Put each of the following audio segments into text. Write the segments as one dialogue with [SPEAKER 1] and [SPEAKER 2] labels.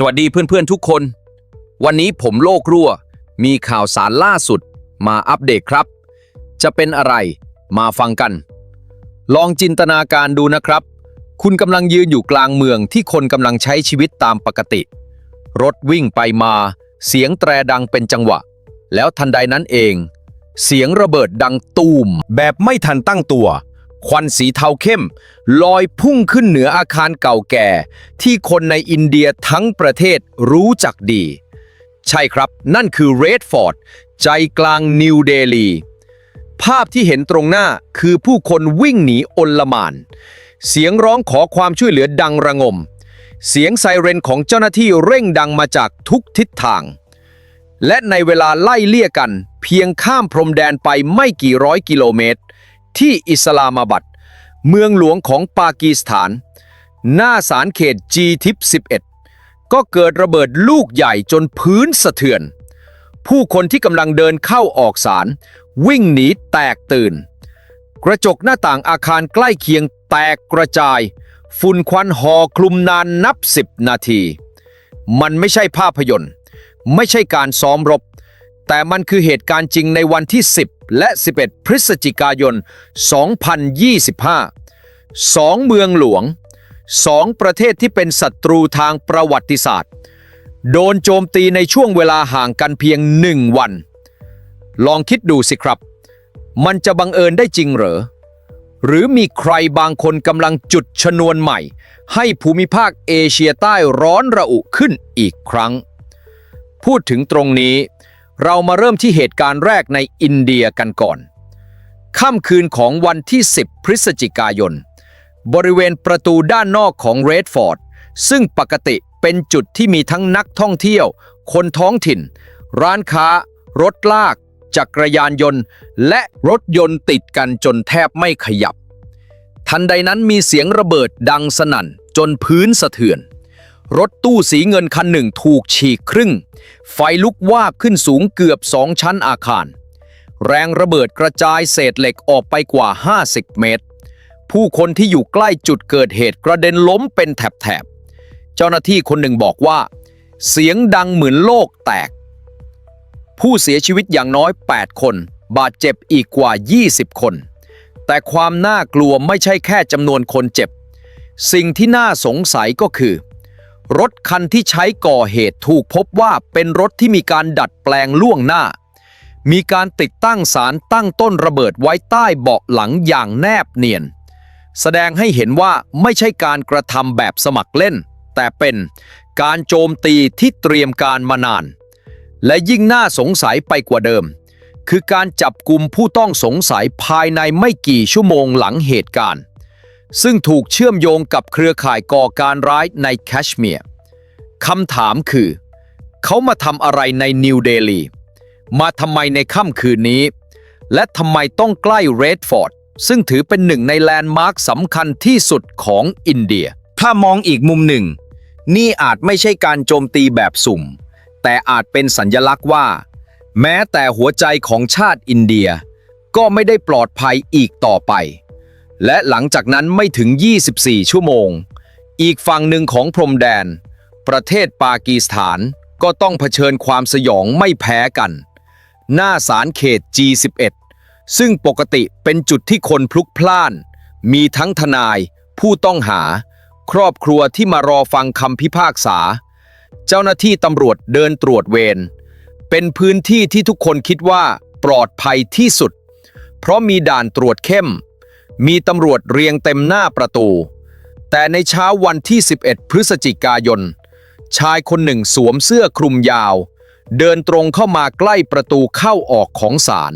[SPEAKER 1] สวัสดีเพื่อนๆทุกคน วันนี้ผมโลกรั่ว มีข่าวสารล่าสุดมาอัปเดตครับ จะเป็นอะไรมาฟังกัน ลองจินตนาการดูนะครับ คุณกำลังยืนอยู่กลางเมืองที่คนกำลังใช้ชีวิตตามปกติ รถวิ่งไปมา เสียงแตรดังเป็นจังหวะ แล้วทันใดนั้นเอง เสียงระเบิดดังตูมแบบไม่ทันตั้งตัว ควันสีเทาเข้ม ลอยพุ่งขึ้นเหนืออาคารเก่าแก่ ที่คนในอินเดียทั้งประเทศรู้จักดี ใช่ครับ นั่นคือเรดฟอร์ด ใจกลางนิวเดลี ภาพที่เห็นตรงหน้าคือผู้คนวิ่งหนีอลมาน เสียงร้องขอความช่วยเหลือดังระงม เสียงไซเรนของเจ้าหน้าที่เร่งดังมาจากทุกทิศทาง และในเวลาไล่เลี่ยกัน เพียงข้ามพรมแดนไปไม่กี่ร้อยกิโลเมตร ที่อิสลามาบัด เมืองหลวงของปากีสถาน หน้าสารเขต G ทิป11 ก็เกิดระเบิดลูกใหญ่จนพื้นสะเทือน ผู้คนที่กำลังเดินเข้าออกศาลวิ่งหนีแตกตื่น กระจกหน้าต่างอาคารใกล้เคียงแตกกระจาย ฝุ่นควันห่อคลุมนานนับสิบนาที มันไม่ใช่ภาพยนตร์ ไม่ใช่การซ้อมรบ แต่มันคือเหตุการณ์จริงในวันที่ 10 และ 11 พฤศจิกายน 2025สองเมืองหลวงสองประเทศที่เป็นศัตรูทางประวัติศาสตร์ โดนโจมตีในช่วงเวลาห่างกันเพียงหนึ่งวัน ลองคิดดูสิครับ มันจะบังเอิญได้จริงเหรอ หรือมีใครบางคนกำลังจุดชนวนใหม่ ให้ภูมิภาคเอเชียใต้ร้อนระอุขึ้นอีกครั้ง พูดถึงตรงนี้ เรามาเริ่มที่เหตุการณ์แรกในอินเดียกันก่อน ค่ำคืนของวันที่ 10 พฤศจิกายน บริเวณประตูด้านนอกของเรดฟอร์ด ซึ่งปกติเป็นจุดที่มีทั้งนักท่องเที่ยว คนท้องถิ่น ร้านค้า รถลาก จักรยานยนต์ และรถยนต์ติดกันจนแทบไม่ขยับ ทันใดนั้นมีเสียงระเบิดดังสนั่นจนพื้นสะเทือน รถตู้สีเงินคันหนึ่งถูกฉีกครึ่ง ไฟลุกวาบขึ้นสูงเกือบสองชั้นอาคาร แรงระเบิดกระจายเศษเหล็กออกไปกว่า 50 เมตร ผู้คนที่อยู่ใกล้จุดเกิดเหตุกระเด็นล้มเป็นแถบๆ เจ้าหน้าที่คนหนึ่งบอกว่า เสียงดังเหมือนโลกแตก ผู้เสียชีวิตอย่างน้อย 8 คน บาดเจ็บอีกกว่า 20 คน แต่ความน่ากลัวไม่ใช่แค่จำนวนคนเจ็บ สิ่งที่น่าสงสัยก็คือ รถคันที่ใช้ก่อเหตุถูกพบว่าเป็นรถที่มีการดัดแปลงล่วงหน้า มีการติดตั้งสารตั้งต้นระเบิดไว้ใต้เบาะหลังอย่างแนบเนียน แสดงให้เห็นว่าไม่ใช่การกระทำแบบสมัครเล่น แต่เป็นการโจมตีที่เตรียมการมานาน และยิ่งน่าสงสัยไปกว่าเดิม คือการจับกลุ่มผู้ต้องสงสัยภายในไม่กี่ชั่วโมงหลังเหตุการณ์ ซึ่งถูกเชื่อมโยงกับเครือข่ายก่อการร้ายในแคชเมียร์คำถามคือ เขามาทำอะไรในนิวเดลี มาทำไมในค่ำคืนนี้ และทำไมต้องใกล้เรดฟอร์ด ซึ่งถือเป็นหนึ่งในแลนด์มาร์คสำคัญที่สุดของอินเดีย ถ้ามองอีกมุมหนึ่ง นี่อาจไม่ใช่การโจมตีแบบสุ่ม แต่อาจเป็นสัญญลักษณ์ว่า แม้แต่หัวใจของชาติอินเดีย ก็ไม่ได้ปลอดภัยอีกต่อไป และหลังจากนั้นไม่ถึง 24 ชั่วโมง อีกฝั่งหนึ่งของพรมแดน ประเทศปากีสถานก็ต้องเผชิญความสยองไม่แพ้กัน หน้าศาลเขต G11 ซึ่งปกติเป็นจุดที่คนพลุกพล่าน มีทั้งทนาย ผู้ต้องหา ครอบครัวที่มารอฟังคำพิพากษา เจ้าหน้าที่ตำรวจเดินตรวจเวร เป็นพื้นที่ที่ทุกคนคิดว่าปลอดภัยที่สุด เพราะมีด่านตรวจเข้ม มีตำรวจเรียงเต็มหน้าประตู แต่ในเช้าวันที่ 11 พฤศจิกายน ชายคนหนึ่งสวมเสื้อคลุมยาว เดินตรงเข้ามาใกล้ประตูเข้าออกของศาล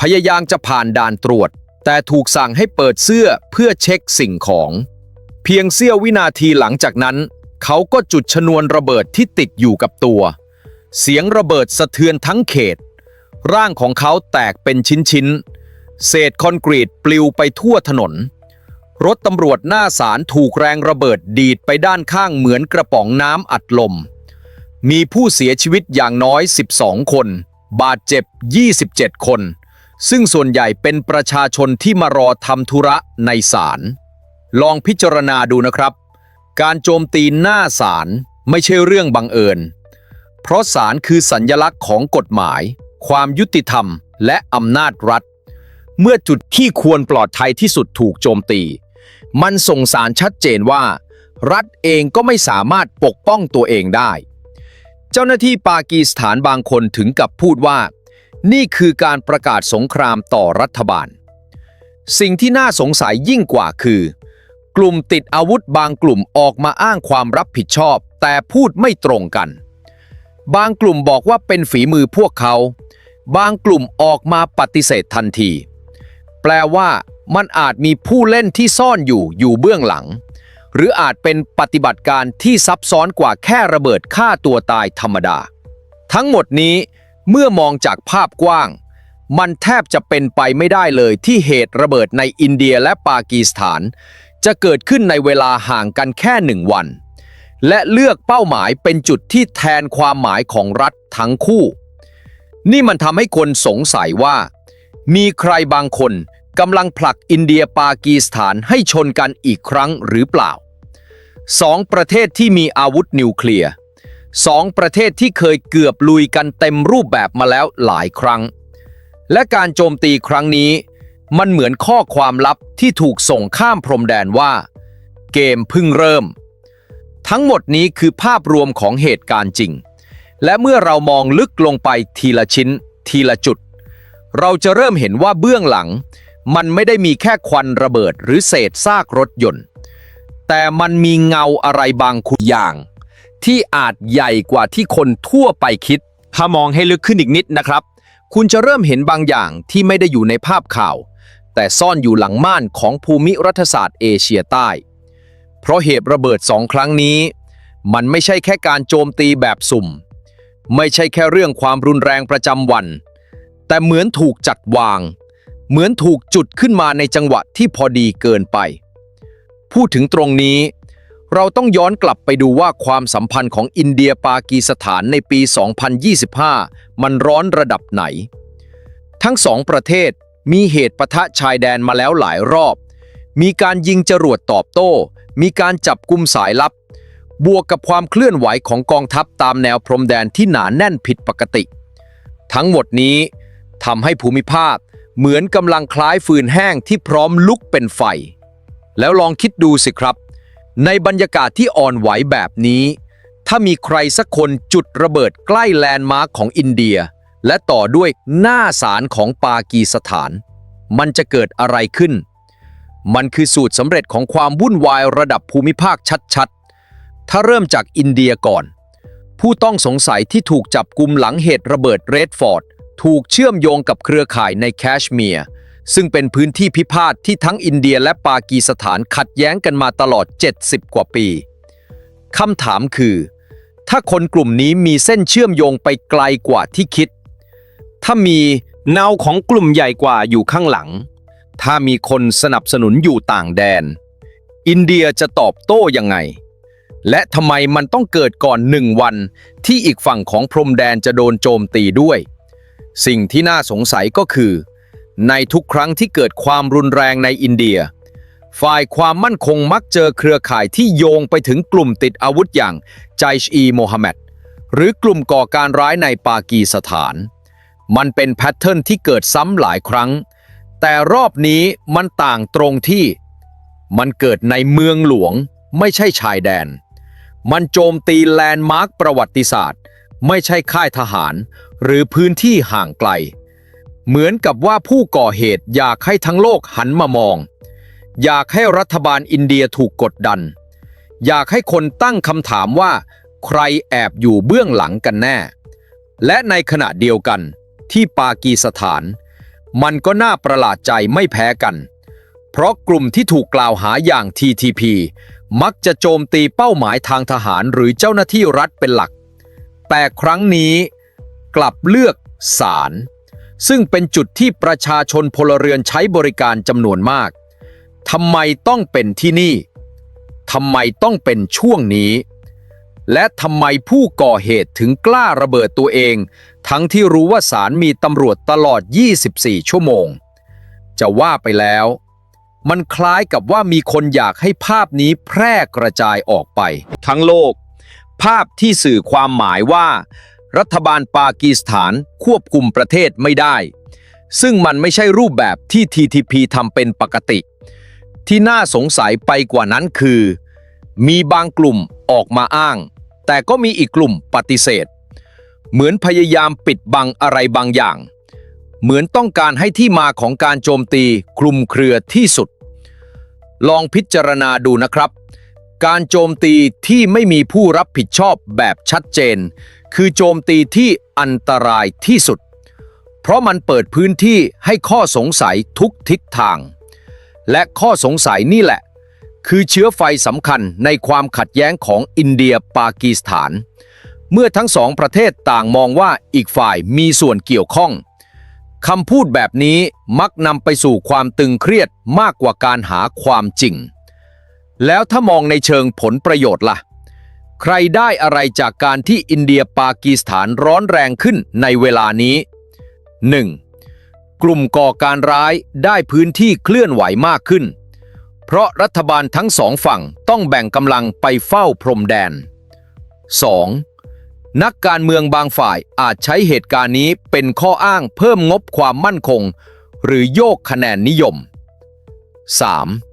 [SPEAKER 1] พยายามจะผ่านด่านตรวจ แต่ถูกสั่งให้เปิดเสื้อเพื่อเช็คสิ่งของ เพียงเสี้ยววินาทีหลังจากนั้น เขาก็จุดชนวนระเบิดที่ติดอยู่กับตัว เสียงระเบิดสะเทือนทั้งเขต ร่างของเขาแตกเป็นชิ้นๆ เศษคอนกรีตปลิวไปทั่วถนน รถตำรวจหน้าศาลถูกแรงระเบิดดีดไปด้านข้างเหมือนกระป๋องน้ำอัดลม มีผู้เสียชีวิตอย่างน้อย 12 คน บาดเจ็บ 27 คน ซึ่งส่วนใหญ่เป็นประชาชนที่มารอทำธุระในศาล ลองพิจารณาดูนะครับ การโจมตีหน้าศาลไม่ใช่เรื่องบังเอิญ เพราะศาลคือสัญญลักษณ์ของกฎหมาย ความยุติธรรม และอำนาจรัฐ เมื่อจุดที่ควรปลอดภัยที่สุดถูกโจมตี มันส่งสารชัดเจนว่า รัฐเองก็ไม่สามารถปกป้องตัวเองได้ เจ้าหน้าที่ปากีสถานบางคนถึงกับพูดว่า นี่คือการประกาศสงครามต่อรัฐบาล สิ่งที่น่าสงสัยยิ่งกว่าคือ กลุ่มติดอาวุธบางกลุ่มออกมาอ้างความรับผิดชอบ แต่พูดไม่ตรงกัน บางกลุ่มบอกว่าเป็นฝีมือพวกเขา บางกลุ่มออกมาปฏิเสธทันที แปลว่ามันอาจมีผู้เล่นที่ซ่อนอยู่อยู่เบื้องหลัง หรืออาจเป็นปฏิบัติการที่ซับซ้อนกว่าแค่ระเบิดฆ่าตัวตายธรรมดา ทั้งหมดนี้เมื่อมองจากภาพกว้าง มันแทบจะเป็นไปไม่ได้เลยที่เหตุระเบิดในอินเดียและปากีสถาน จะเกิดขึ้นในเวลาห่างกันแค่หนึ่งวัน และเลือกเป้าหมายเป็นจุดที่แทนความหมายของรัฐทั้งคู่ นี่มันทำให้คนสงสัยว่า มีใครบางคนกำลังผลักอินเดียปากีสถานให้ชนกันอีกครั้งหรือเปล่าสองประเทศที่มีอาวุธนิวเคลียร์สองประเทศที่เคยเกือบลุยกันเต็มรูปแบบมาแล้วหลายครั้ง และการโจมตีครั้งนี้ มันเหมือนข้อความลับที่ถูกส่งข้ามพรมแดนว่า เกมเพิ่งเริ่ม ทั้งหมดนี้คือภาพรวมของเหตุการณ์จริง และเมื่อเรามองลึกลงไปทีละชิ้น ทีละจุด เราจะเริ่มเห็นว่าเบื้องหลัง มันไม่ได้มีแค่ควันระเบิดหรือเศษซากรถยนต์ แต่มันมีเงาอะไรบางอย่าง ที่อาจใหญ่กว่าที่คนทั่วไปคิด ถ้ามองให้ลึกขึ้นอีกนิดนะครับ คุณจะเริ่มเห็นบางอย่างที่ไม่ได้อยู่ในภาพข่าว แต่ซ่อนอยู่หลังม่านของภูมิรัฐศาสตร์เอเชียใต้ เพราะเหตุระเบิดสองครั้งนี้ มันไม่ใช่แค่การโจมตีแบบสุ่ม ไม่ใช่แค่เรื่องความรุนแรงประจำวัน แต่เหมือนถูกจัดวาง เหมือนถูกจุดขึ้นมาในจังหวะที่พอดีเกินไป พูดถึงตรงนี้ เราต้องย้อนกลับไปดูว่าความสัมพันธ์ของอินเดียปากีสถานในปี 2025 มันร้อนระดับไหน ทั้งสองประเทศมีเหตุปะทะชายแดนมาแล้วหลายรอบ มีการยิงจรวดตอบโต้ มีการจับกุมสายลับ บวกกับความเคลื่อนไหวของกองทัพตามแนวพรมแดนที่หนาแน่นผิดปกติ ทั้งหมดนี้ ทำให้ภูมิภาคเหมือนกำลังคล้ายฟืนแห้งที่พร้อมลุกเป็นไฟ แล้วลองคิดดูสิครับ ในบรรยากาศที่อ่อนไหวแบบนี้ ถ้ามีใครสักคนจุดระเบิดใกล้แลนด์มาร์คของอินเดีย และต่อด้วยหน้าศาลของปากีสถาน มันจะเกิดอะไรขึ้น มันคือสูตรสำเร็จของความวุ่นวายระดับภูมิภาคชัดๆ ถ้าเริ่มจากอินเดียก่อน ผู้ต้องสงสัยที่ถูกจับกุมหลังเหตุระเบิดเรดฟอร์ด ถูกเชื่อมโยงกับเครือข่ายในแคชเมียร์ซึ่งเป็นพื้นที่พิพาทที่ทั้งอินเดียและปากีสถานขัดแย้งกันมาตลอด 70 กว่าปีคำถามคือ ถ้าคนกลุ่มนี้มีเส้นเชื่อมโยงไปไกลกว่าที่คิด ถ้ามีเนาของกลุ่มใหญ่กว่าอยู่ข้างหลัง ถ้ามีคนสนับสนุนอยู่ต่างแดน อินเดียจะตอบโต้ยังไง และทำไมมันต้องเกิดก่อนหนึ่งวันที่อีกฝั่งของพรมแดนจะโดนโจมตีด้วย สิ่งที่น่าสงสัยก็คือ ในทุกครั้งที่เกิดความรุนแรงในอินเดีย ฝ่ายความมั่นคงมักเจอเครือข่ายที่โยงไปถึงกลุ่มติดอาวุธอย่างไจชอีโมฮัมเหม็ดหรือกลุ่มก่อการร้ายในปากีสถาน มันเป็นแพทเทิร์นที่เกิดซ้ำหลายครั้ง แต่รอบนี้มันต่างตรงที่ มันเกิดในเมืองหลวงไม่ใช่ชายแดน มันโจมตีแลนด์มาร์คประวัติศาสตร์ ไม่ใช่ค่ายทหาร หรือพื้นที่ห่างไกล เหมือนกับว่าผู้ก่อเหตุอยากให้ทั้งโลกหันมามอง อยากให้รัฐบาลอินเดียถูกกดดัน อยากให้คนตั้งคำถามว่า ใครแอบอยู่เบื้องหลังกันแน่ และในขณะเดียวกันที่ปากีสถาน มันก็น่าประหลาดใจไม่แพ้กัน เพราะกลุ่มที่ถูกกล่าวหาอย่าง TTP มักจะโจมตีเป้าหมายทางทหารหรือเจ้าหน้าที่รัฐเป็นหลัก แต่ครั้งนี้ กลับเลือกศาลซึ่งเป็นจุดที่ประชาชนพลเรือนใช้บริการจำนวนมากทำไมต้องเป็นที่นี่ทำไมต้องเป็นช่วงนี้ และทำไมผู้ก่อเหตุถึงกล้าระเบิดตัวเอง ทั้งที่รู้ว่าศาลมีตำรวจตลอด 24 ชั่วโมง จะว่าไปแล้ว มันคล้ายกับว่ามีคนอยากให้ภาพนี้แพร่กระจายออกไป ทั้งโลก ภาพที่สื่อความหมายว่า รัฐบาลปากีสถานควบคุมประเทศไม่ได้ ซึ่งมันไม่ใช่รูปแบบที่ TTP ทำเป็นปกติ ที่น่าสงสัยไปกว่านั้นคือ มีบางกลุ่มออกมาอ้าง แต่ก็มีอีกกลุ่มปฏิเสธ เหมือนพยายามปิดบังอะไรบางอย่าง เหมือนต้องการให้ที่มาของการโจมตีคลุมเครือที่สุด ลองพิจารณาดูนะครับ การโจมตีที่ไม่มีผู้รับผิดชอบแบบชัดเจน คือโจมตีที่อันตรายที่สุด เพราะมันเปิดพื้นที่ให้ข้อสงสัยทุกทิศทาง และข้อสงสัยนี่แหละ คือเชื้อไฟสำคัญในความขัดแย้งของอินเดียปากีสถาน เมื่อทั้งสองประเทศต่างมองว่าอีกฝ่ายมีส่วนเกี่ยวข้องคำพูดแบบนี้มักนำไปสู่ความตึงเครียดมากกว่าการหาความจริง แล้วถ้ามองในเชิงผลประโยชน์ล่ะ ใครได้อะไรจากการที่อินเดียปากีสถานร้อนแรงขึ้นในเวลานี้ 1. กลุ่มก่อการร้ายได้พื้นที่เคลื่อนไหวมากขึ้น เพราะรัฐบาลทั้งสองฝั่งต้องแบ่งกำลังไปเฝ้าพรมแดน 2. นักการเมืองบางฝ่ายอาจใช้เหตุการณ์นี้เป็นข้ออ้างเพิ่มงบความมั่นคง หรือโยกคะแนนนิยม 3.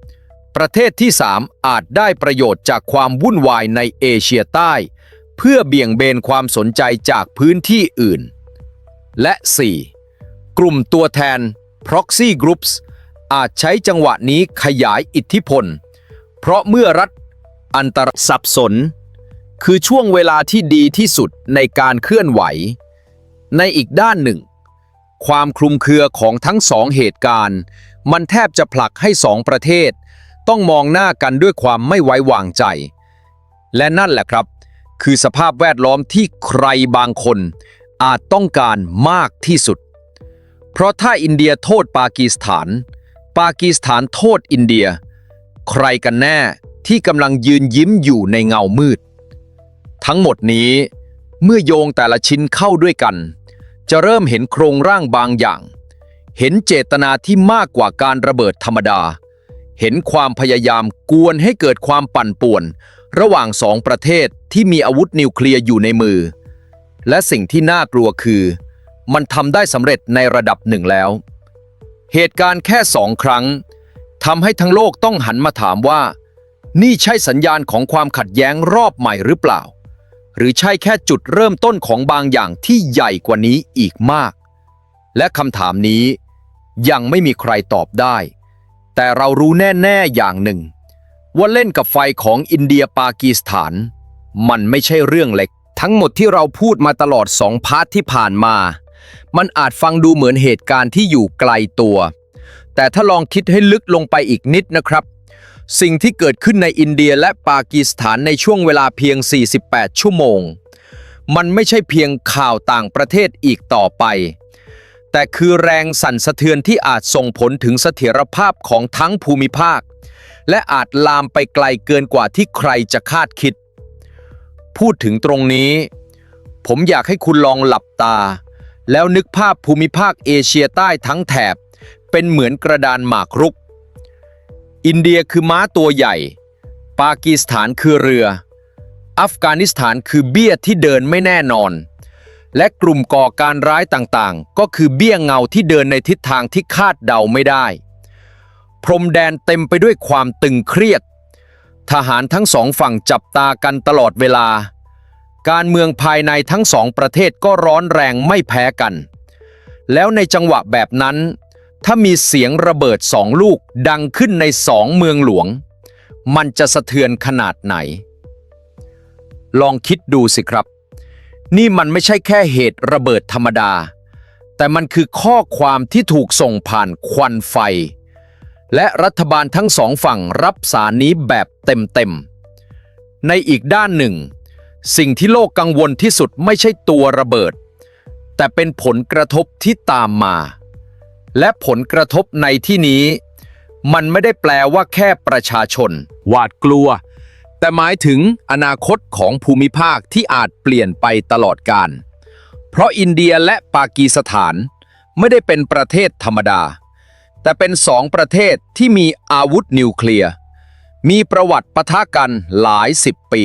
[SPEAKER 1] ประเทศที่ 3 อาจได้ประโยชน์จากความวุ่นวายในเอเชียใต้ เพื่อเบี่ยงเบนความสนใจจากพื้นที่อื่น และ 4. กลุ่มตัวแทน proxy groups อาจใช้จังหวะนี้ขยายอิทธิพล เพราะเมื่อรัฐอันตรสับสน คือช่วงเวลาที่ดีที่สุดในการเคลื่อนไหว ในอีกด้านหนึ่ง ความคลุมเครือของทั้งสองเหตุการณ์ มันแทบจะผลักให้สองประเทศ ต้องมองหน้ากันด้วยความไม่ไว้วางใจ และนั่นแหละครับ คือสภาพแวดล้อมที่ใครบางคนอาจต้องการมากที่สุด เพราะถ้าอินเดียโทษปากีสถาน ปากีสถานโทษอินเดีย ใครกันแน่ที่กำลังยืนยิ้มอยู่ในเงามืด ทั้งหมดนี้เมื่อโยงแต่ละชิ้นเข้าด้วยกัน จะเริ่มเห็นโครงร่างบางอย่าง เห็นเจตนาที่มากกว่าการระเบิดธรรมดา เห็นความพยายามกวนให้เกิดความปั่นป่วน ระหว่างสองประเทศที่มีอาวุธนิวเคลียร์อยู่ในมือ และสิ่งที่น่ากลัวคือ มันทำได้สำเร็จในระดับหนึ่งแล้ว เหตุการณ์แค่สองครั้งทำให้ทั้งโลกต้องหันมาถามว่า นี่ใช่สัญญาณของความขัดแย้งรอบใหม่หรือเปล่า หรือใช่แค่จุดเริ่มต้นของบางอย่างที่ใหญ่กว่านี้อีกมาก และคำถามนี้ยังไม่มีใครตอบได้ แต่เรารู้แน่ ๆ อย่างหนึ่ง ว่าเล่นกับไฟของอินเดียปากีสถาน มันไม่ใช่เรื่องเล็ก ทั้งหมดที่เราพูดมาตลอดสองพาร์ทที่ผ่านมา มันอาจฟังดูเหมือนเหตุการณ์ที่อยู่ไกลตัว แต่ถ้าลองคิดให้ลึกลงไปอีกนิดนะครับ สิ่งที่เกิดขึ้นในอินเดียและปากีสถานในช่วงเวลาเพียง 48 ชั่วโมง มันไม่ใช่เพียงข่าวต่างประเทศอีกต่อไป แต่คือแรงสั่นสะเทือนที่อาจส่งผลถึงเสถียรภาพของทั้งภูมิภาค และอาจลามไปไกลเกินกว่าที่ใครจะคาดคิด พูดถึงตรงนี้ ผมอยากให้คุณลองหลับตา แล้วนึกภาพภูมิภาคเอเชียใต้ทั้งแถบ เป็นเหมือนกระดานหมากรุก อินเดียคือม้าตัวใหญ่ ปากีสถานคือเรือ อัฟกานิสถานคือเบี้ยที่เดินไม่แน่นอน และกลุ่มก่อการร้ายต่างๆ ก็คือเบี้ยเงาที่เดินในทิศทางที่คาดเดาไม่ได้ พรมแดนเต็มไปด้วยความตึงเครียด ทหารทั้งสองฝั่งจับตากันตลอดเวลา การเมืองภายในทั้งสองประเทศก็ร้อนแรงไม่แพ้กัน แล้วในจังหวะแบบนั้น ถ้ามีเสียงระเบิดสองลูกดังขึ้นในสองเมืองหลวง มันจะสะเทือนขนาดไหน ลองคิดดูสิครับ นี่มันไม่ใช่แค่เหตุระเบิดธรรมดา แต่มันคือข้อความที่ถูกส่งผ่านควันไฟ และรัฐบาลทั้งสองฝั่งรับสารนี้แบบเต็มๆ ในอีกด้านหนึ่ง สิ่งที่โลกกังวลที่สุดไม่ใช่ตัวระเบิด แต่เป็นผลกระทบที่ตามมา และผลกระทบในที่นี้ มันไม่ได้แปลว่าแค่ประชาชน หวาดกลัว แต่หมายถึงอนาคตของภูมิภาคที่อาจเปลี่ยนไปตลอดกาลเพราะอินเดียและปากีสถานไม่ได้เป็นประเทศธรรมดา แต่เป็นสองประเทศที่มีอาวุธนิวเคลียร์มีประวัติปะทะกันหลายสิบปี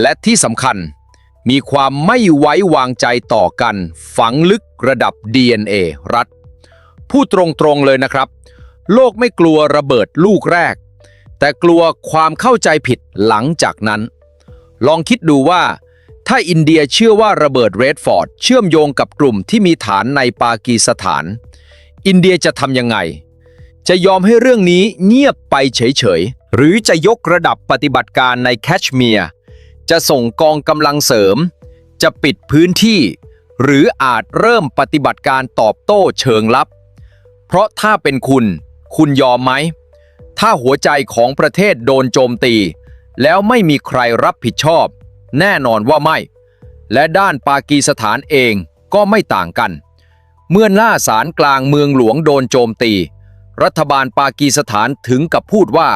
[SPEAKER 1] และที่สำคัญมีความไม่ไว้วางใจต่อกันฝังลึกระดับ DNA รัฐ พูดตรงๆเลยนะครับ โลกไม่กลัวระเบิดลูกแรก แต่กลัวความเข้าใจผิดหลังจากนั้น ลองคิดดูว่า ถ้าอินเดียเชื่อว่าระเบิดเรดฟอร์ดเชื่อมโยงกับกลุ่มที่มีฐานในปากีสถาน อินเดียจะทำยังไง จะยอมให้เรื่องนี้เงียบไปเฉยๆ หรือจะยกระดับปฏิบัติการในแคชเมียร์จะส่งกองกำลังเสริม จะปิดพื้นที่ หรืออาจเริ่มปฏิบัติการตอบโต้เชิงลับ เพราะถ้าเป็นคุณ คุณยอมไหม ถ้าหัวใจของประเทศโดนโจมตี แล้วไม่มีใครรับผิดชอบ แน่นอนว่าไม่ และด้านปากีสถานเองก็ไม่ต่างกัน เมื่อหน้าศาลกลางเมืองหลวงโดนโจมตี รัฐบาลปากีสถานถึงกับพูดว่า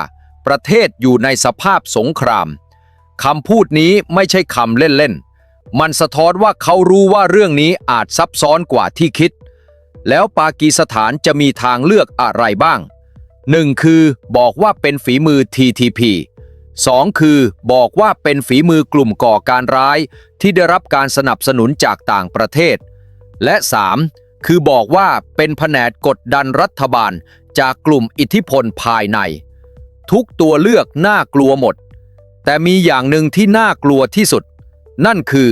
[SPEAKER 1] ประเทศอยู่ในสภาพสงครามคำพูดนี้ไม่ใช่คำเล่นๆ มันสะท้อนว่าเขารู้ว่าเรื่องนี้อาจซับซ้อนกว่าที่คิด แล้วปากีสถานจะมีทางเลือกอะไรบ้าง 1. คือบอกว่าเป็นฝีมือ TTP 2. คือบอกว่าเป็นฝีมือกลุ่มก่อการร้ายที่ได้รับการสนับสนุนจากต่างประเทศ และ 3. คือบอกว่าเป็นแผนกกดดันรัฐบาลจากกลุ่มอิทธิพลภายใน ทุกตัวเลือกน่ากลัวหมด แต่มีอย่างหนึ่งที่น่ากลัวที่สุด นั่นคือ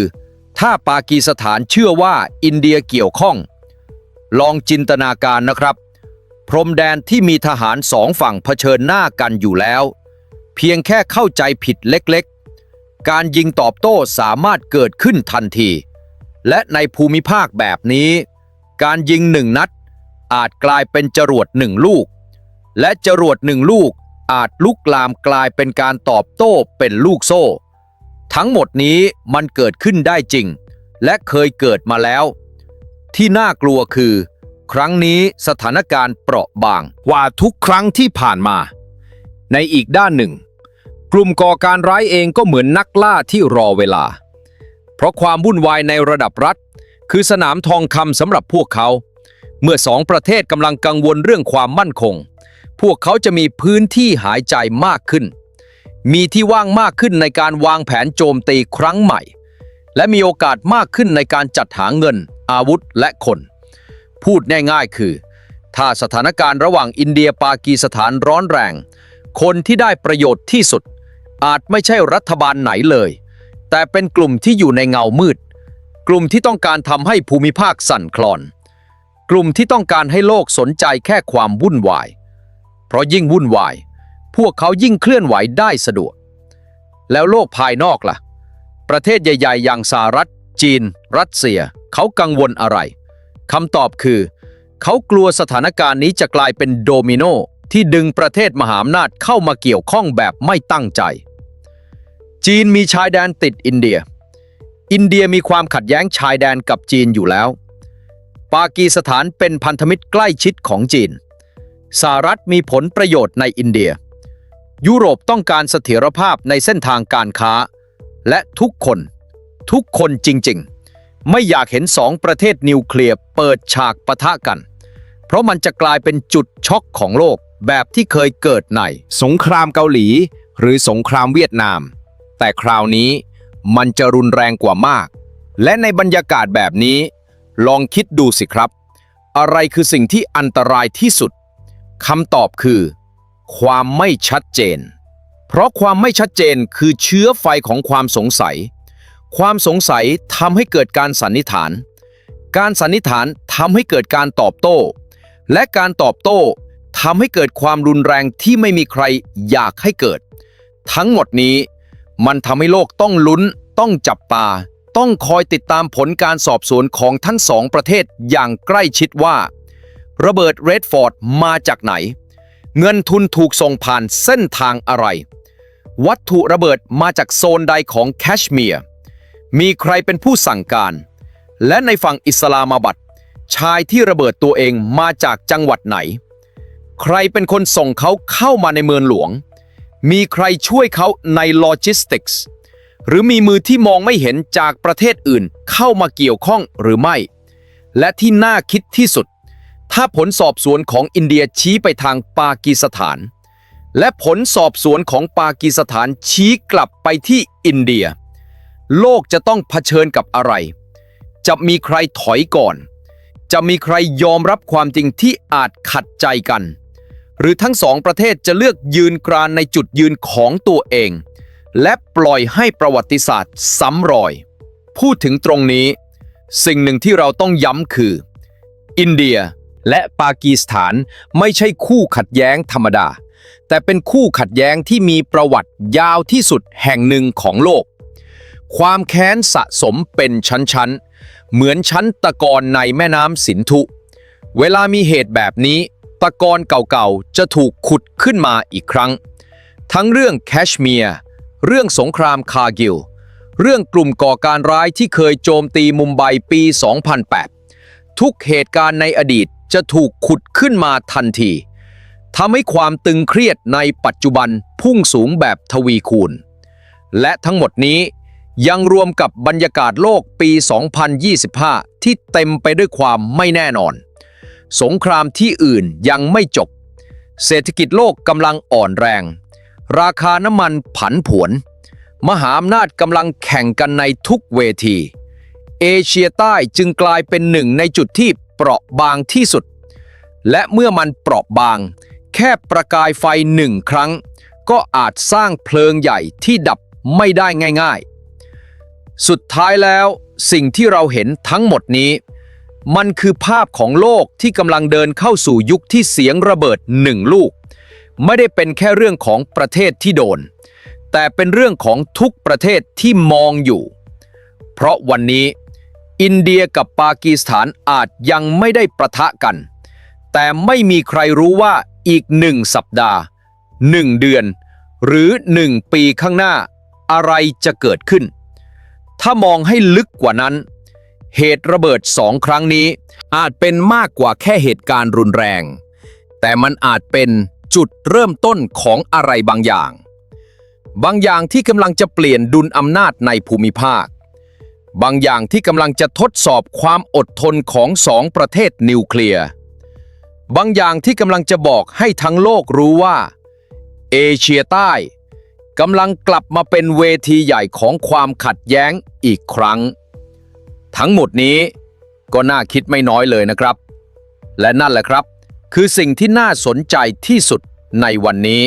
[SPEAKER 1] ถ้าปากีสถานเชื่อว่าอินเดียเกี่ยวข้อง ลองจินตนาการนะครับ พรมแดนที่มีทหารสองฝั่งเผชิญหน้ากันอยู่แล้ว เพียงแค่เข้าใจผิดเล็กๆ การยิงตอบโต้สามารถเกิดขึ้นทันที และในภูมิภาคแบบนี้ การยิงหนึ่งนัด อาจกลายเป็นจรวดหนึ่งลูก และจรวดหนึ่งลูกอาจลุกลามกลายเป็นการตอบโต้เป็นลูกโซ่ ทั้งหมดนี้มันเกิดขึ้นได้จริง และเคยเกิดมาแล้ว ที่น่ากลัวคือ ครั้งนี้สถานการณ์เปราะบางกว่าทุกครั้งที่ผ่านมา ในอีกด้านหนึ่ง กลุ่มก่อการร้ายเองก็เหมือนนักล่าที่รอเวลา เพราะความวุ่นวายในระดับรัฐ คือสนามทองคำสำหรับพวกเขา เมื่อสองประเทศกำลังกังวลเรื่องความมั่นคง พวกเขาจะมีพื้นที่หายใจมากขึ้น มีที่ว่างมากขึ้นในการวางแผนโจมตีครั้งใหม่ และมีโอกาสมากขึ้นในการจัดหาเงิน อาวุธและคน พูดง่ายๆคือ ถ้าสถานการณ์ระหว่างอินเดียปากีสถานร้อนแรง คนที่ได้ประโยชน์ที่สุด อาจไม่ใช่รัฐบาลไหนเลย แต่เป็นกลุ่มที่อยู่ในเงามืด กลุ่มที่ต้องการทำให้ภูมิภาคสั่นคลอน กลุ่มที่ต้องการให้โลกสนใจแค่ความวุ่นวาย เพราะยิ่งวุ่นวาย พวกเขายิ่งเคลื่อนไหวได้สะดวก แล้วโลกภายนอกล่ะ ประเทศใหญ่ ๆ อย่างสหรัฐ จีน รัสเซีย เขากังวลอะไร คำตอบคือ เขากลัวสถานการณ์นี้จะกลายเป็นโดมิโนที่ดึงประเทศมหาอำนาจเข้ามาเกี่ยวข้องแบบไม่ตั้งใจ จีนมีชายแดนติดอินเดีย อินเดียมีความขัดแย้งชายแดนกับจีนอยู่แล้ว ปากีสถานเป็นพันธมิตรใกล้ชิดของจีน สหรัฐมีผลประโยชน์ในอินเดีย ยุโรปต้องการเสถียรภาพในเส้นทางการค้า และทุกคน ทุกคนจริง ๆ ไม่อยากเห็นสองประเทศนิวเคลียร์เปิดฉากปะทะกัน เพราะมันจะกลายเป็นจุดช็อกของโลกแบบที่เคยเกิดใน
[SPEAKER 2] สงครามเกาหลี หรือสงครามเวียดนาม แต่คราวนี้มันจะรุนแรงกว่ามาก และในบรรยากาศแบบนี้ ลองคิดดูสิครับ อะไรคือสิ่งที่อันตรายที่สุดคำตอบคือ ความไม่ชัดเจน เพราะความไม่ชัดเจนคือเชื้อไฟของความสงสัย ความสงสัยทำให้เกิดการสันนิษฐาน การสันนิษฐานทำให้เกิดการตอบโต้ และการตอบโต้ทำให้เกิดความรุนแรงที่ไม่มีใครอยากให้เกิด ทั้งหมดนี้ มันทำให้โลกต้องลุ้น ต้องจับตา ต้องคอยติดตามผลการสอบสวนของทั้งสองประเทศอย่างใกล้ชิดว่า ระเบิดเรดฟอร์ดมาจากไหน เงินทุนถูกส่งผ่านเส้นทางอะไร วัตถุระเบิดมาจากโซนใดของแคชเมียร์ มีใครเป็นผู้สั่งการ และในฝั่งอิสลามาบัดชายที่ระเบิดตัวเองมาจากจังหวัดไหน ใครเป็นคนส่งเขาเข้ามาในเมืองหลวง มีใครช่วยเขาในโลจิสติกส์หรือมีมือที่มองไม่เห็นจากประเทศอื่นเข้ามาเกี่ยวข้องหรือไม่ และที่น่าคิดที่สุด ถ้าผลสอบสวนของอินเดียชี้ไปทางปากีสถาน และผลสอบสวนของปากีสถานชี้กลับไปที่อินเดีย
[SPEAKER 1] โลกจะต้องเผชิญกับอะไร จะมีใครถอยก่อน จะมีใครยอมรับความจริงที่อาจขัดใจกัน หรือทั้งสองประเทศจะเลือกยืนกรานในจุดยืนของตัวเอง และปล่อยให้ประวัติศาสตร์ซ้ำรอย พูดถึงตรงนี้ สิ่งหนึ่งที่เราต้องย้ำคือ อินเดีย
[SPEAKER 2] และปากีสถานไม่ใช่คู่ขัดแย้งธรรมดา แต่เป็นคู่ขัดแย้งที่มีประวัติยาวที่สุดแห่งหนึ่งของโลก ความแค้นสะสมเป็นชั้นๆ เหมือนชั้นตะกอนในแม่น้ำสินธุ เวลามีเหตุแบบนี้ ตะกอนเก่าๆ จะถูกขุดขึ้นมาอีกครั้ง ทั้งเรื่องแคชเมียร์ เรื่องสงครามคากิล เรื่องกลุ่มก่อการร้ายที่เคยโจมตีมุมไบปี 2008 ทุกเหตุการณ์ในอดีตจะถูกขุดขึ้นมาทันทีทำให้ความตึงเครียดในปัจจุบันพุ่งสูงแบบทวีคูณ และทั้งหมดนี้ ยังรวมกับบรรยากาศโลกปี 2025 ที่เต็มไปด้วยความไม่แน่นอน สงครามที่อื่นยังไม่จบ เศรษฐกิจโลกกำลังอ่อนแรง ราคาน้ำมันผันผวน มหาอำนาจกำลังแข่งกันในทุกเวที เอเชียใต้จึงกลายเป็นหนึ่งในจุดที่เปราะบางที่สุด และเมื่อมันเปราะบาง แค่ประกายไฟหนึ่งครั้ง ก็อาจสร้างเพลิงใหญ่ที่ดับไม่ได้ง่าย ๆ สุดท้ายแล้วสิ่งที่เราเห็นทั้งหมดนี้ มันคือภาพของโลกที่กำลังเดินเข้าสู่ยุคที่เสียงระเบิดหนึ่งลูก ไม่ได้เป็นแค่เรื่องของประเทศที่โดน แต่เป็นเรื่องของทุกประเทศที่มองอยู่ เพราะวันนี้ อินเดียกับปากีสถานอาจยังไม่ได้ประทะกัน แต่ไม่มีใครรู้ว่าอีกหนึ่งสัปดาห์หนึ่งเดือน หรือหนึ่งปีข้างหน้าอะไรจะเกิดขึ้น ถ้ามองให้ลึกกว่านั้น เหตุระเบิดสองครั้งนี้ อาจเป็นมากกว่าแค่เหตุการณ์รุนแรง แต่มันอาจเป็นจุดเริ่มต้นของอะไรบางอย่าง บางอย่างที่กำลังจะเปลี่ยนดุลอำนาจในภูมิภาค บางอย่างที่กำลังจะทดสอบความอดทนของสองประเทศนิวเคลียร์ บางอย่างที่กำลังจะบอกให้ทั้งโลกรู้ว่า เอเชียใต้ กำลังกลับมาเป็นเวทีใหญ่ของความขัดแย้งอีกครั้ง ทั้งหมดนี้ก็น่าคิดไม่น้อยเลยนะครับ และนั่นแหละครับ คือสิ่งที่น่าสนใจที่สุดในวันนี้